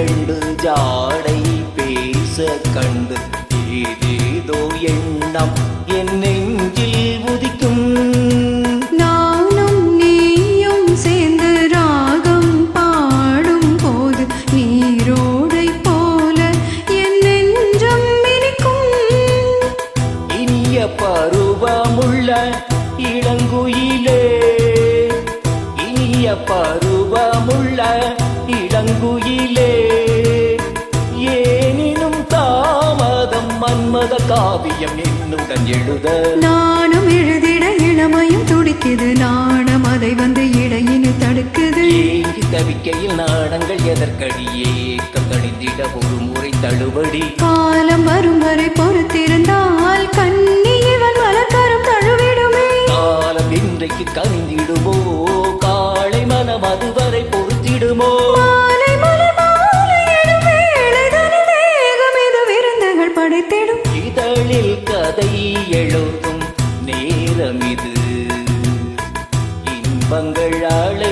இரண்டு ஜாடை பேச கண்டு ஏதேதோ எண்ணம் என் நெஞ்சில் உதிக்கும். நானும் நீயும் சேர்ந்து ராகம் பாடும் போது நீரோடை போல என் நெஞ்சம் இனிக்கும் இனிய பருவமுள்ள இளங்குயிலே மன்மத காவியம் என்னுடன் எழுத. நானும் எழுதிட இளமையும் துடிக்குது நாணம் அதை வந்து இடையினு தடுக்குது. ஏங்கி தவிக்கையில் நாடங்கள் எதற்கடி? ஏக்கம் தணிந்திட ஒரு முறை தழுவடி. காலம் வரும் வரை பொறுத்திருந்தால் கண்ணி இவன் மலர்கரம் தழுவிடுமே. காலம் இன்றைக்கு கனிந்திடுமோ? காளை மனம் அதுவரை விருந்துகள் தேடும். இதழில் கதை எழுதும் நேரம் இது. இன்பங்கள் அழை